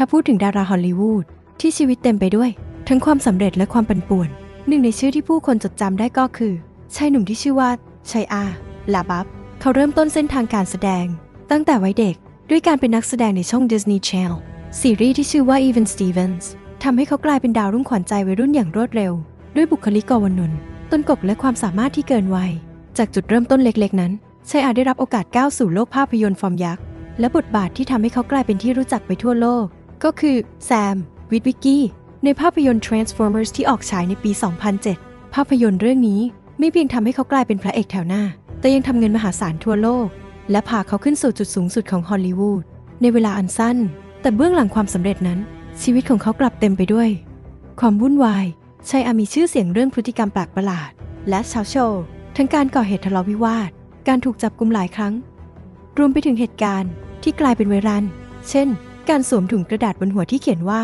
ถ้าพูดถึงดาราฮอลลีวูดที่ชีวิตเต็มไปด้วย ทั้งความสำเร็จและความปั่นป่วน หนึ่งในชื่อที่ผู้คนจดจำได้ก็คือชายหนุ่มที่ชื่อว่าชัยอาลาบับ เขาเริ่มต้นเส้นทางการแสดง ตั้งแต่วัยเด็กด้วยการเป็นนักแสดงในช่อง Disney Channel ซีรีส์ที่ชื่อว่า Even Stevens ทำให้เขากลายเป็นดาวรุ่งขวัญใจวัยรุ่นอย่างรวดเร็ว ด้วยบุคลิกกวนลต้นกบและความสามารถที่เกินวัย จากจุดเริ่มต้นเล็กๆ นั้นชัยอาได้รับโอกาสก้าวสู่โลกภาพยนตร์ฟอร์มยักษ์ และบทบาทที่ทำให้เขากลายเป็นที่รู้จักไปทั่วโลก ก็คือแซมวิดวิกกี้ในภาพยนตร์ Transformers ที่ออกฉายในปี 2007 ภาพยนตร์เรื่องนี้ไม่เพียงทำให้เขากลายเป็นพระเอกแถวหน้า แต่ยังทำเงินมหาศาลทั่วโลก และพาเขาขึ้นสู่จุดสูงสุดของฮอลลีวูดในเวลาอันสั้น แต่เบื้องหลังความสำเร็จนั้น ชีวิตของเขากลับเต็มไปด้วย ความวุ่นวายชัยอามีชื่อเสียงเรื่องพฤติกรรมแปลกประหลาด และเชาโชว์ทั้งการก่อเหตุทะเลาะวิวาท การถูกจับกุมหลายครั้ง รวมไปถึงเหตุการณ์ที่กลายเป็นไวรัลเช่น การสวมถุงกระดาษบนหัวที่เขียนว่า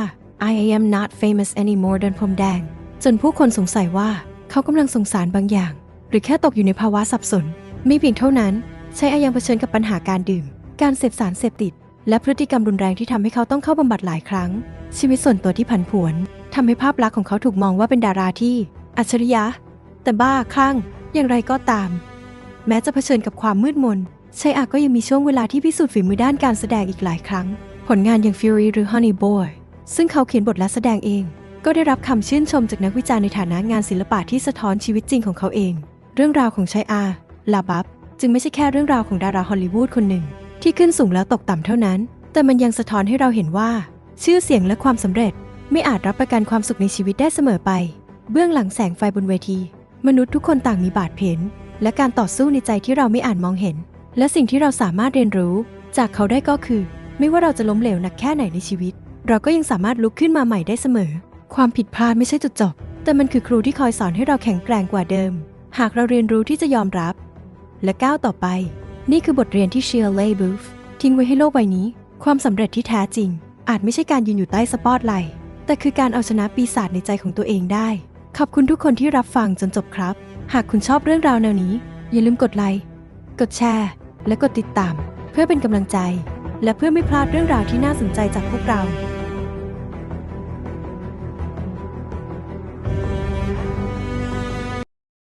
I am not famous anymore ดันพรมแดง จนผู้คนสงสัยว่าเขากำลังสงสารบางอย่าง หรือแค่ตกอยู่ในภาวะสับสน ไม่เพียงเท่านั้น ใช้อายังเผชิญกับปัญหาการดื่ม การเสพสารเสพติด และพฤติกรรมรุนแรงที่ทำให้เขาต้องเข้าบำบัดหลายครั้ง ชีวิตส่วนตัวที่ผันผวนทำให้ภาพลักษณ์ของเขาถูกมองว่าเป็นดาราที่ อัจฉริยะ แต่บ้าคลั่งอย่างไรก็ตาม แม้จะเผชิญกับความมืดมนชัยอาก็ยังมีช่วงเวลาที่พิสูจน์ฝีมือด้านการแสดงอีกหลายครั้ง ผลงานอย่าง Fury หรือ Honey Boy ซึ่งเขาเขียนบทและแสดงเอง ก็ได้รับคำชื่นชมจากนักวิจารณ์ในฐานะงานศิลปะที่สะท้อนชีวิตจริงของเขาเอง เรื่องราวของชัยอาลาบับจึงไม่ใช่แค่เรื่องราวของดาราฮอลลีวูดคนหนึ่ง ที่ขึ้นสูงแล้วตกต่ำเท่านั้น แต่มันยังสะท้อนให้เราเห็นว่า ชื่อเสียงและความสำเร็จ ไม่อาจรับประกันความสุขในชีวิตได้เสมอไป เบื้องหลังแสงไฟบนเวที มนุษย์ทุกคนต่างมีบาดเผนและการต่อสู้ในใจที่เราไม่อาจมองเห็น และสิ่งที่เราสามารถเรียนรู้ จากเขาได้ก็คือ ไม่ว่าเราจะล้มเหลวหนักแค่ไหนในชีวิต เราก็ยังสามารถลุกขึ้นมาใหม่ได้เสมอ ความผิดพลาดไม่ใช่จุดจบ แต่มันคือครูที่คอยสอนให้เราแข็งแกร่งกว่าเดิม หากเราเรียนรู้ที่จะยอมรับ และก้าวต่อไป นี่คือบทเรียนที่เชียร์เลย์บูฟทิ้งไว้ให้โลกใบนี้ ความสำเร็จที่แท้จริง อาจไม่ใช่การยืนอยู่ใต้สปอตไลท์แต่คือการเอาชนะปีศาจในใจของตัวเองได้ ขอบคุณทุกคนที่รับฟังจนจบครับ หากคุณชอบเรื่องราวแนวนี้ อย่าลืมกดไลค์ กดแชร์ และกดติดตาม เพื่อเป็นกำลังใจ และเพื่อไม่พลาดเรื่องราวที่น่าสนใจจากพวกเรา